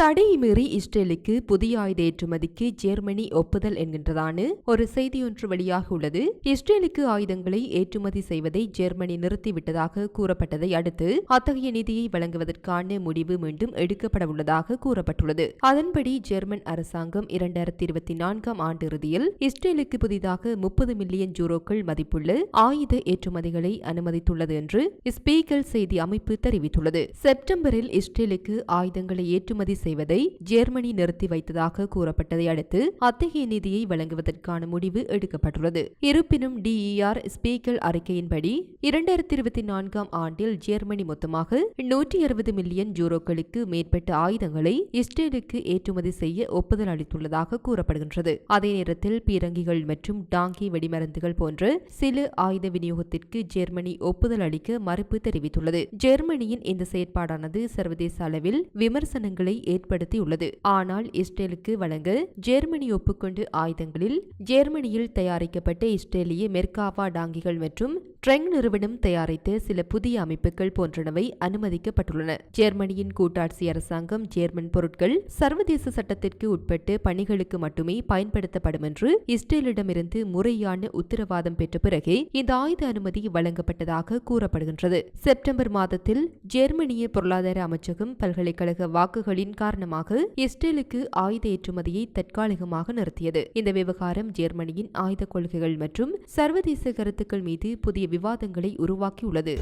தடை மீறி இஸ்ரேலுக்கு புதிய ஆயுத ஏற்றுமதிக்கு ஜெர்மனி ஒப்புதல் என்கின்றதான ஒரு செய்தியொன்று வெளியாக உள்ளது. இஸ்ரேலுக்கு ஆயுதங்களை ஏற்றுமதி செய்வதை ஜெர்மனி நிறுத்திவிட்டதாக கூறப்பட்டதை அடுத்து அத்தகைய நிதியை வழங்குவதற்கான முடிவு மீண்டும் எடுக்கப்பட உள்ளதாக கூறப்பட்டுள்ளது. அதன்படி ஜெர்மன் அரசாங்கம் இரண்டாயிரத்தி இருபத்தி நான்காம் ஆண்டு இறுதியில் இஸ்ரேலுக்கு புதிதாக முப்பது மில்லியன் ஜூரோக்கள் மதிப்புள்ள ஆயுத ஏற்றுமதிகளை அனுமதித்துள்ளது என்று ஸ்பீக்கல் செய்தி அமைப்பு தெரிவித்துள்ளது. செப்டம்பரில் இஸ்ரேலுக்கு ஆயுதங்களை ஏற்றுமதி செய்வதை ஜெர்மனி நிறுத்தி வைத்ததாக கூறப்பட்டதை அடுத்து அத்தகைய நிதியை வழங்குவதற்கான முடிவு எடுக்கப்பட்டுள்ளது. இருப்பினும் டிஇஆர் ஸ்பீக்கர் அறிக்கையின்படி இரண்டாயிரத்தி இருபத்தி நான்காம் ஆண்டில் ஜெர்மனி மொத்தமாக நூற்றி அறுபது மில்லியன் ஜூரோக்களுக்கு மேற்பட்ட ஆயுதங்களை இஸ்ரேலுக்கு ஏற்றுமதி செய்ய ஒப்புதல் அளித்துள்ளதாக கூறப்படுகின்றது. அதே நேரத்தில் பீரங்கிகள் மற்றும் டாங்கி வெடிமருந்துகள் போன்ற சில ஆயுத விநியோகத்திற்கு ஜெர்மனி ஒப்புதல் அளிக்க மறுப்பு தெரிவித்துள்ளது. ஜெர்மனியின் இந்த செயற்பாடானது சர்வதேச அளவில் விமர்சனங்களை ஏற்படுத்தியுள்ளது. ஆனால் இஸ்ரேலுக்கு வழங்க ஜெர்மனி ஒப்புக்கொண்டு ஆயுதங்களில் ஜெர்மனியில் தயாரிக்கப்பட்ட இஸ்ரேலிய மெர்காவா டாங்கிகள் மற்றும் ட்ரெங் நிறுவனம் தயாரித்த சில புதிய அமைப்புகள் போன்றனவை அனுமதிக்கப்பட்டுள்ளன. ஜெர்மனியின் கூட்டாட்சி அரசாங்கம் ஜெர்மன் பொருட்கள் சர்வதேச சட்டத்திற்கு உட்பட்டு பணிகளுக்கு மட்டுமே பயன்படுத்தப்படும் என்று இஸ்ரேலிடமிருந்து முறையான உத்தரவாதம் பெற்ற பிறகே இந்த ஆயுத அனுமதி வழங்கப்பட்டதாக கூறப்படுகின்றது. செப்டம்பர் மாதத்தில் ஜெர்மனிய பொருளாதார அமைச்சகம் பல்கலைக்கழக வாக்குகளின் காரணமாக இஸ்ரேலுக்கு ஆயுத ஏற்றுமதியை தற்காலிகமாக நிறுத்தியது. இந்த விவகாரம் ஜெர்மனியின் ஆயுத கொள்கைகள் மற்றும் சர்வதேச கருத்துக்கள் மீது புதிய விவாதங்களை உருவாக்கியுள்ளது.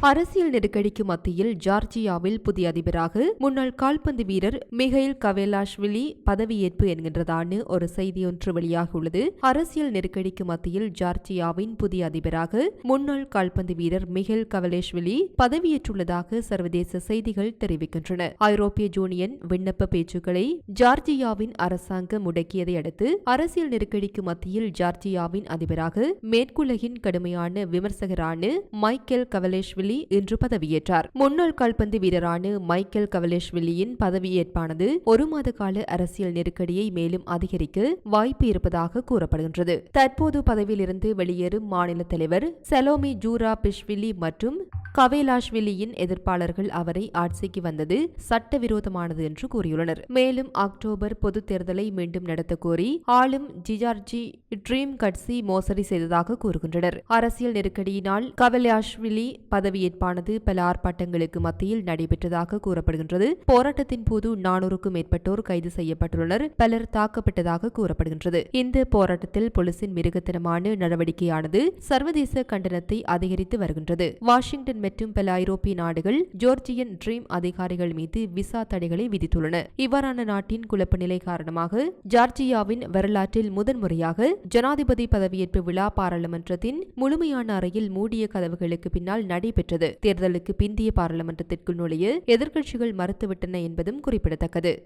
அரசியல் நெருக்கடிக்கு மத்தியில் ஜார்ஜியாவில் புதிய அதிபராக முன்னாள் கால்பந்து வீரர் மிகைல் கவேலாஷ்விலி பதவியேற்பு என்கின்றதான ஒரு செய்தியொன்று வெளியாகியுள்ளது. அரசியல் நெருக்கடிக்கு மத்தியில் ஜார்ஜியாவின் புதிய அதிபராக முன்னாள் கால்பந்து வீரர் மிகேல் கவலேஷ்விலி பதவியேற்றுள்ளதாக சர்வதேச செய்திகள் தெரிவிக்கின்றன. ஐரோப்பிய யூனியன் விண்ணப்ப பேச்சுக்களை ஜார்ஜியாவின் அரசாங்கம் முடக்கியதை அடுத்து அரசியல் நெருக்கடிக்கு மத்தியில் ஜார்ஜியாவின் அதிபராக மேற்குலகின் கடுமையான விமர்சகரான மைக்கேல் கவலேஷ்விலி இன்று பதவியேற்றார். முன்னாள் கால்பந்து வீரரான மைக்கேல் கவலேஷ்வில்லியின் பதவியேற்பானது ஒரு மாத கால அரசியல் நெருக்கடியை மேலும் அதிகரிக்க வாய்ப்பு இருப்பதாக கூறப்படுகின்றது. தற்போது பதவியிலிருந்து வெளியேறும் மாநில தலைவர் செலோமி ஜூரா பிஷ்வில்லி மற்றும் கவேலாஷ்வில்லியின் எதிர்ப்பாளர்கள் அவரை ஆட்சிக்கு வந்தது சட்டவிரோதமானது என்று கூறியுள்ளனர். மேலும் அக்டோபர் பொது தேர்தலை மீண்டும் நடத்த கோரி ஆளும் ஜிஜார்ஜி ட்ரீம் கட்சி மோசடி செய்ததாக கூறுகின்றனர். அரசியல் நெருக்கடியினால் கவலாஷ்விலி பதவியேற்பானது பல ஆர்ப்பாட்டங்களுக்கு மத்தியில் நடைபெற்றதாக கூறப்படுகின்றது. போராட்டத்தின் போது நானூறுக்கும் மேற்பட்டோர் கைது செய்யப்பட்டுள்ளனர். பலர் தாக்கப்பட்டதாக கூறப்படுகின்றது. இந்த போராட்டத்தில் போலீசின் மிருகத்தனமான நடவடிக்கையானது சர்வதேச கண்டனத்தை அதிகரித்து வருகின்றது. வாஷிங்டன் மற்றும் பல ஐரோப்பிய நாடுகள் ஜோர்ஜியன் ட்ரீம் அதிகாரிகள் மீது விசா தடைகளை விதித்துள்ளன. இவ்வாறான நாட்டின் குழப்ப நிலை காரணமாக ஜார்ஜியாவின் வரலாற்றில் முதன்முறையாக ஜனாதிபதி பதவியேற்பு விழா பாராளுமன்றத்தின் முழுமையான அறையில் மூடிய கதவுகளுக்கு பின்னால் நடைபெற்றது. தேர்தலுக்கு பிந்திய பாராளுமன்றத்திற்குள் நுழைய எதிர்க்கட்சிகள் மறுத்துவிட்டன என்பதும் குறிப்பிடத்தக்கது.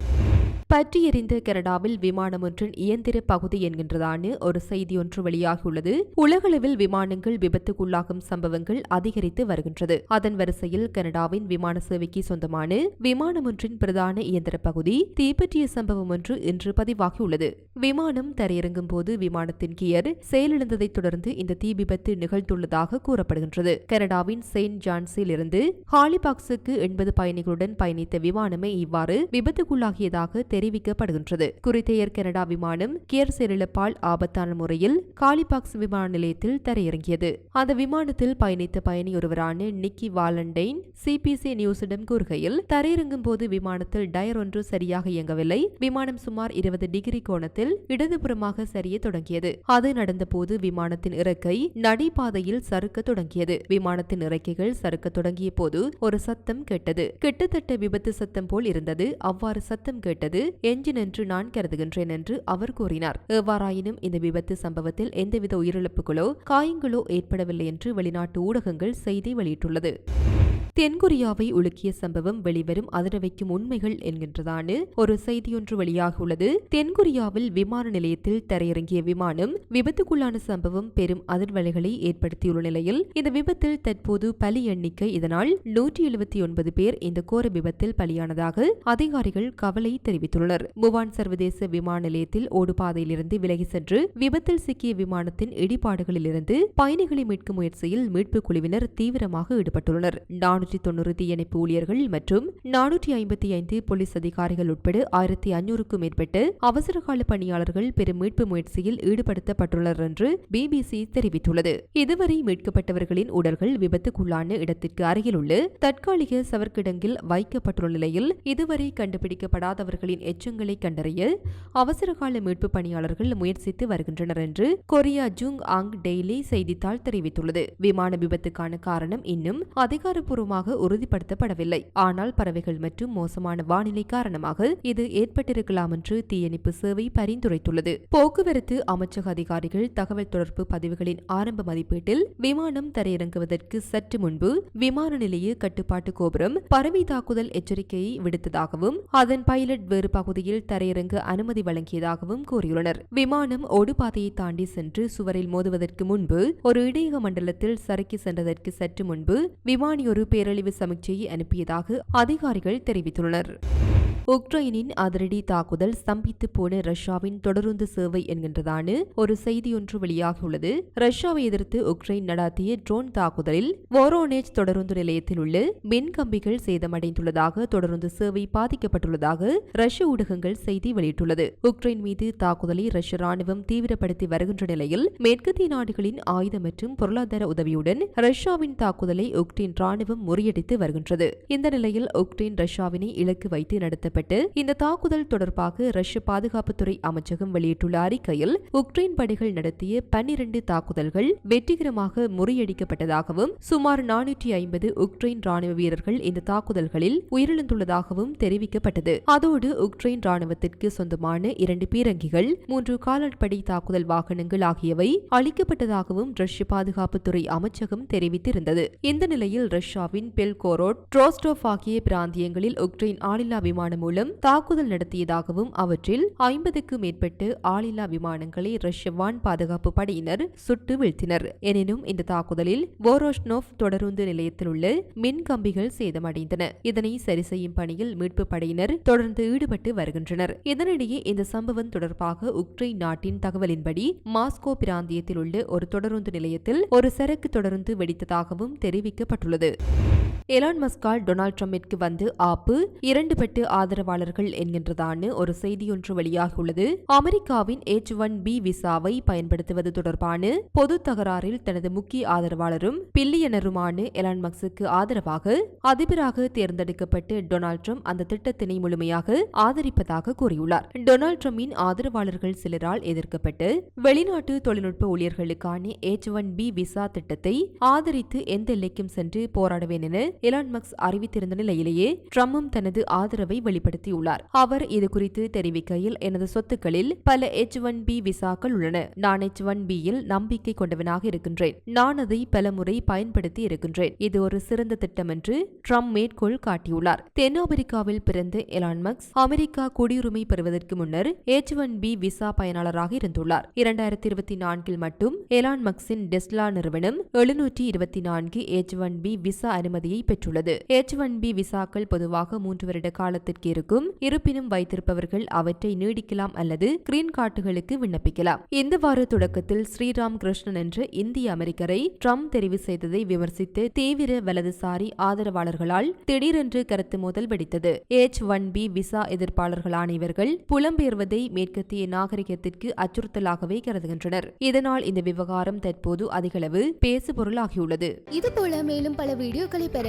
பற்றி எறிந்த கனடாவில் விமானம் ஒன்றின் இயந்திர பகுதி என்கின்றதான ஒரு செய்தி ஒன்று வெளியாகியுள்ளது. உலகளவில் விமானங்கள் விபத்துக்குள்ளாகும் சம்பவங்கள் அதிகரித்து வருகின்றது. அதன் வரிசையில் கனடாவின் விமான சேவைக்கு சொந்தமான விமானம் ஒன்றின் பிரதான இயந்திர பகுதி தீப்பற்றிய சம்பவம் ஒன்று இன்று பதிவாகியுள்ளது. விமானம் தரையிறங்கும் போது விமானத்தின் கியர் செயலிழந்ததைத் தொடர்ந்து இந்த தீ விபத்து நிகழ்ந்துள்ளது. நிகழ்ந்துள்ளதாக கூறப்படுகின்றது. கனடாவின் செயின்ட் ஜான்ஸில் இருந்து ஹாலிபாக்ஸுக்கு எண்பது பயணிகளுடன் பயணித்த விமானமே இவ்வாறு விபத்துக்குள்ளாகியதாக தெரிவிக்கப்படுகின்றது. குறித்த ஏர் கனடா விமானம் கியர் செயலிழப்பால் ஆபத்தான முறையில் காலிபாக்ஸ் விமான நிலையத்தில் தரையிறங்கியது. அந்த விமானத்தில் பயணித்த பயணி ஒருவரான நிக்கி வாலண்டைன் சிபிசி நியூஸிடம் கூறுகையில் தரையிறங்கும் போது விமானத்தில் டயர் ஒன்று சரியாக இயங்கவில்லை. விமானம் சுமார் இருபது டிகிரி கோணத்தில் இடதுபுறமாக சரிய தொடங்கியது. அது நடந்தபோது விமானத்தின் இறக்கை நடைபாதையில் சறுக்க தொடங்கியது. விமானத்தின் இறக்கைகள் சறுக்க தொடங்கிய போது ஒரு சத்தம் கேட்டது. கிட்டத்தட்ட விபத்து சத்தம் போல் இருந்தது. அவ்வாறு சத்தம் கேட்டது என்ஜின் என்று நான் கருதுகின்றேன் என்று அவர் கூறினார். எவ்வாறாயினும் இந்த விபத்து சம்பவத்தில் எந்தவித உயிரிழப்புகளோ காயங்களோ ஏற்படவில்லை என்று வெளிநாட்டு ஊடகங்கள் செய்தி வெளியிட்டுள்ளது. தென்கொரியாவை உலுக்கிய சம்பவம் வெளிவரும் அதிரவைக்கும் உண்மைகள் என்கின்றதான ஒரு செய்தியொன்று வெளியாகியுள்ளது தென்கொரியாவில் விமான நிலையத்தில் தரையிறங்கிய விமானம் விபத்துக்குள்ளான சம்பவம் பெரும் அதிர்வலைகளை ஏற்படுத்தியுள்ள நிலையில் இந்த விபத்தில் தற்போது பலி எண்ணிக்கை இதனால் நூற்றி எழுபத்தி ஒன்பது பேர் இந்த கோர விபத்தில் பலியானதாக அதிகாரிகள் கவலை தெரிவித்துள்ளனர். முவான் சர்வதேச விமான நிலையத்தில் ஓடுபாதையிலிருந்து விலகி சென்று விபத்தில் சிக்கிய விமானத்தின் இடிபாடுகளிலிருந்து பயணிகளை மீட்கும் முயற்சியில் மீட்புக் குழுவினர் தீவிரமாக ஈடுபட்டுள்ளனர். நானூற்றி தொன்னூறு தீயணைப்பு ஊழியர்கள் மற்றும் நானூற்றி ஐம்பத்தி ஐந்து போலீஸ் அதிகாரிகள் உட்பட ஆயிரத்தி ஐநூறுக்கும் மேற்பட்ட அவசரகால பணியாளர்கள் பெரும் மீட்பு முயற்சியில் ஈடுபடுத்தப்பட்டுள்ளனர் என்று பிபிசி தெரிவித்துள்ளது. இதுவரை மீட்கப்பட்டவர்களின் உடல்கள் விபத்துக்குள்ளான இடத்திற்கு அருகில் உள்ள தற்காலிக சவர்க்கிடங்கில் வைக்கப்பட்டுள்ள நிலையில் இதுவரை கண்டுபிடிக்கப்படாதவர்களின் எச்சங்களை கண்டறிய அவசரகால மீட்பு பணியாளர்கள் முயற்சித்து வருகின்றனர் என்று கொரியா ஜுங் ஆங் டெய்லி செய்தித்தாள் தெரிவித்துள்ளது. விமான விபத்துக்கான காரணம் இன்னும் அதிகாரப்பூர்வமாக உறுதிப்படுத்தப்படவில்லை. ஆனால் பறவைகள் மற்றும் மோசமான வானிலை காரணமாக இது ஏற்பட்டிருக்கலாம் என்று தீயணைப்பு சேவை பரிந்துரைத்துள்ளது. போக்குவரத்து அமைச்சக அதிகாரிகள் தகவல் தொடர்பு பதிவுகளின் ஆரம்ப மதிப்பீட்டில் விமானம் தரையிறங்குவதற்கு சற்று முன்பு விமான நிலைய கட்டுப்பாட்டு கோபுரம் பறவை தாக்குதல் எச்சரிக்கையை விடுத்ததாகவும் அதன் பைலட் வேறு பகுதியில் தரையிறங்க அனுமதி வழங்கியதாகவும் கூறியுள்ளனர். விமானம் ஓடுபாதையை தாண்டி சென்று சுவரில் மோதுவதற்கு முன்பு ஒரு இடையக மண்டலத்தில் சறுக்கி சென்றதற்கு சற்று முன்பு விமானியொரு பேரழிவு சமிக்சையை அனுப்பியதாக அதிகாரிகள் தெரிவித்துள்ளனர். உக்ரைனின் அதிரடி தாக்குதல் ஸ்தம்பித்து போன ரஷ்யாவின் தொடருந்து சேவை என்கின்றதான ஒரு செய்தியொன்று வெளியாகியுள்ளது. ரஷ்யாவை எதிர்த்து உக்ரைன் நடாத்திய ட்ரோன் தாக்குதலில் வோரோனேஜ் தொடருந்து நிலையத்தில் உள்ள மின் கம்பிகள் சேதமடைந்துள்ளதாக தொடருந்து சேவை பாதிக்கப்பட்டுள்ளதாக ரஷ்ய ஊடகங்கள் செய்தி வெளியிட்டுள்ளது. உக்ரைன் மீது தாக்குதலை ரஷ்ய ராணுவம் தீவிரப்படுத்தி வருகின்ற நிலையில் மேற்கத்திய நாடுகளின் ஆயுத மற்றும் பொருளாதார உதவியுடன் ரஷ்யாவின் தாக்குதலை உக்ரைன் ராணுவம் முறியடித்து வருகின்றது. இந்த நிலையில் உக்ரைன் ரஷ்யாவினை இலக்கு வைத்து நடத்தப்பட்ட இந்த தாக்குதல் தொடர்பாக ரஷ்ய பாதுகாப்புத்துறை அமைச்சகம் வெளியிட்டுள்ள அறிக்கையில் உக்ரைன் படைகள் நடத்திய பன்னிரண்டு தாக்குதல்கள் வெற்றிகரமாக முறியடிக்கப்பட்டதாகவும் சுமார் நானூற்றி ஐம்பது உக்ரைன் ராணுவ வீரர்கள் இந்த தாக்குதல்களில் உயிரிழந்துள்ளதாகவும் தெரிவிக்கப்பட்டது. அதோடு உக்ரைன் ராணுவத்திற்கு சொந்தமான இரண்டு பீரங்கிகள் மூன்று காலாட்படை தாக்குதல் வாகனங்கள் ஆகியவை அளிக்கப்பட்டதாகவும் ரஷ்ய பாதுகாப்புத்துறை அமைச்சகம் தெரிவித்திருந்தது. இந்த நிலையில் ரஷ்யாவின் பெல்கோரோட் ட்ரோஸ்டோஃப் ஆகிய பிராந்தியங்களில் உக்ரைன் ஆளில்லா விமானம் மூலம் தாக்குதல் நடத்தியதாகவும் அவற்றில் ஐம்பதுக்கு மேற்பட்டு ஆளில்லா விமானங்களை ரஷ்ய வான் பாதுகாப்பு படையினர் சுட்டு வீழ்த்தினர். எனினும் இந்த தாக்குதலில் போரோஷ்னோவ் தொடருந்து நிலையத்தில் உள்ள மின் கம்பிகள் சேதமடைந்தன. இதனை சரி செய்யும் பணியில் மீட்பு படையினர் தொடர்ந்து ஈடுபட்டு வருகின்றனர். இதனிடையே இந்த சம்பவம் தொடர்பாக உக்ரைன் நாட்டின் தகவலின்படி மாஸ்கோ பிராந்தியத்தில் உள்ள ஒரு தொடருந்து நிலையத்தில் ஒரு சரக்கு தொடருந்து வெடித்ததாகவும் தெரிவிக்கப்பட்டுள்ளது. எலான் மஸ்கால் டொனால்ட் ட்ரம்பிற்கு வந்து ஆப்பு இரண்டு பெட்டு ஆதரவாளர்கள் என்கின்றதான ஒரு செய்தியொன்று வெளியாகியுள்ளது. அமெரிக்காவின் எச் ஒன் பி விசாவை பயன்படுத்துவது தொடர்பான பொது தகராறில் தனது முக்கிய ஆதரவாளரும் பில்லியனருமான எலான் மக்ஸுக்கு ஆதரவாக அதிபராக தேர்ந்தெடுக்கப்பட்டு டொனால்ட் ட்ரம்ப் அந்த திட்டத்தினை முழுமையாக ஆதரிப்பதாக கூறியுள்ளார். டொனால்ட் ட்ரம்பின் ஆதரவாளர்கள் சிலரால் எதிர்க்கப்பட்டு வெளிநாட்டு தொழில்நுட்ப ஊழியர்களுக்கான எச் ஒன் பி விசா திட்டத்தை ஆதரித்து எந்த எல்லைக்கும் சென்று போராடுவேன் என எலான் மக்ஸ் அறிவித்திருந்த நிலையிலேயே ட்ரம்பும் தனது ஆதரவை வெளிப்படுத்தியுள்ளார். அவர் இது குறித்து தெரிவிக்கையில் எனது சொத்துக்களில் பல எச் ஒன் பி விசாக்கள் உள்ளன. நான் எச் ஒன் பியில் நம்பிக்கை கொண்டவனாக இருக்கின்றேன். நான் அதை பல முறை பயன்படுத்தி இருக்கின்றேன். இது ஒரு சிறந்த திட்டம் என்று ட்ரம்ப் மேற்கோள் காட்டியுள்ளார். தென்னாப்பிரிக்காவில் பிறந்த எலான் மக்ஸ் அமெரிக்கா குடியுரிமை பெறுவதற்கு முன்னர் எச் ஒன் பி விசா பயனாளராக இருந்துள்ளார். இரண்டாயிரத்தி இருபத்தி நான்கில் மட்டும் எலான் மக்ஸின் டெஸ்லா நிறுவனம் எழுநூற்றி இருபத்தி நான்கு எச் ஒன் பி விசா அனுமதியை பெற்றுள்ளது. எச் ஒன் பி விசாக்கள் பொதுவாக மூன்று வருட காலத்திற்கு இருக்கும். இருப்பினும் வைத்திருப்பவர்கள் அவற்றை நீடிக்கலாம் அல்லது கிரீன் கார்டுகளுக்கு விண்ணப்பிக்கலாம். இந்த வார தொடக்கத்தில் ஸ்ரீராம் கிருஷ்ணன் என்ற இந்திய அமெரிக்கரை ட்ரம்ப் தெரிவு செய்ததை விமர்சித்து தீவிர வலதுசாரி ஆதரவாளர்களால் திடீரென்று கருத்து மோதல் வெடித்தது. எச் ஒன் பி விசா எதிர்ப்பாளர்களான இவர்கள் புலம்பெயர்வதை மேற்கத்திய நாகரிகத்திற்கு அச்சுறுத்தலாகவே கருதுகின்றனர். இதனால் இந்த விவகாரம் தற்போது அதிகளவு பேசுபொருளாகியுள்ளது. இது போல மேலும் பல வீடியோக்களை பெற